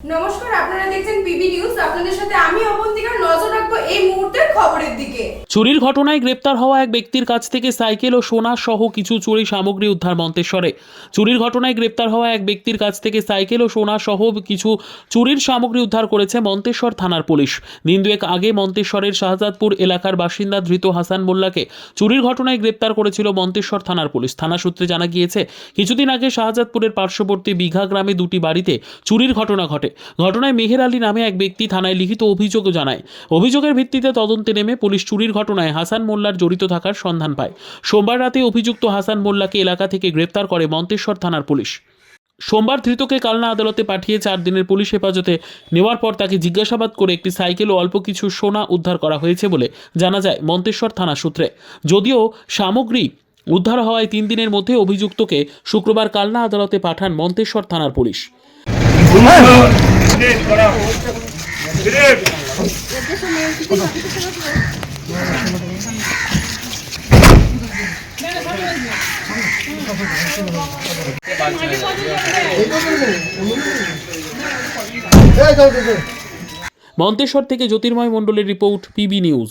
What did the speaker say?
নমস্কার আপনারা দেখছেন পিবি নিউজ। আপনাদের সাথে আমি অবন্তিকা নজর চুরির ঘটনায় গ্রেপ্তার হওয়া এক ব্যক্তির কাছ থেকে সাইকেল ও সোনা সহ কিছু চুরি সামগ্রী উদ্ধার মন্তেশ্বরে। চুরির ঘটনায় গ্রেপ্তার হওয়া এক ব্যক্তির কাছ থেকে সাইকেল ও সোনা সহ কিছু চুরির সামগ্রী উদ্ধার করেছে মন্তেশ্বর থানার পুলিশ। দিন দুয়েক আগে মন্তেশ্বরের শাহজাদপুর এলাকার বাসিন্দা ধৃত হাসান মোল্লাকে চুরির ঘটনায় গ্রেপ্তার করেছিল মন্তেশ্বর থানার পুলিশ। থানা সূত্রে জানা গিয়েছে, কিছুদিন আগে শাহজাদপুরের পার্শ্ববর্তী বিঘা গ্রামে দুটি বাড়িতে চুরির ঘটনা ঘটে। ঘটনায় মেহের আলী নামে এক ব্যক্তি থানায় লিখিত অভিযোগও জানায়। অভিযোগের ভিত্তিতে তদন্তে নেমে পুলিশ চুরির ঘটনায় হাসান মোল্লার জড়িত থাকার সন্ধান পায়। সোমবার রাতে অভিযুক্ত হাসান মোল্লাকে এলাকা থেকে গ্রেপ্তার করে মন্তেশ্বর থানার পুলিশ। সোমবার ধৃতকে কালনা আদালতে পাঠিয়ে চার দিনের পুলিশ হেফাজতে নেওয়ার পর তাকে জিজ্ঞাসাবাদ করে একটি সাইকেল ও অল্প কিছু সোনা উদ্ধার করা হয়েছে বলে জানা যায় মন্তেশ্বর থানা সূত্রে। যদিও সামগ্রী উদ্ধার হওয়ায় তিন দিনের মধ্যে অভিযুক্তকে শুক্রবার কালনা আদালতে পাঠান মন্তেশ্বর থানার পুলিশ। মন্তেশ্বর থেকে জ্যোতির্ময় মন্ডলের report PB news.